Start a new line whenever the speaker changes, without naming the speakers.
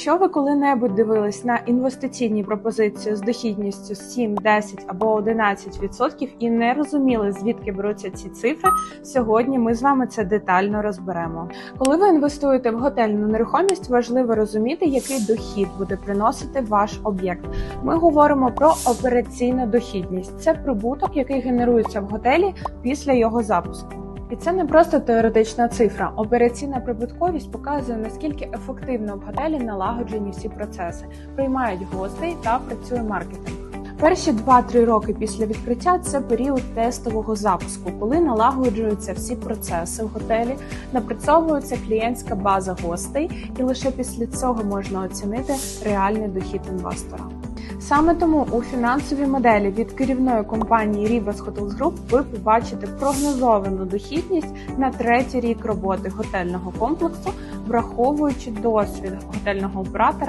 Якщо ви коли-небудь дивились на інвестиційні пропозиції з дохідністю 7, 10 або 11% і не розуміли, звідки беруться ці цифри, сьогодні ми з вами це детально розберемо. Коли ви інвестуєте в готельну нерухомість, важливо розуміти, який дохід буде приносити ваш об'єкт. Ми говоримо про операційну дохідність. Це прибуток, який генерується в готелі після його запуску. І це не просто теоретична цифра. Операційна прибутковість показує наскільки ефективно в готелі налагоджені всі процеси, приймають гостей та працює маркетинг. Перші 2-3 роки після відкриття це період тестового запуску, коли налагоджуються всі процеси в готелі, напрацьовується клієнтська база гостей, і лише після цього можна оцінити реальний дохід інвестора. Саме тому у фінансовій моделі від керівної компанії Rivas Hotels Group ви побачите прогнозовану дохідність на третій рік роботи готельного комплексу, враховуючи досвід готельного оператора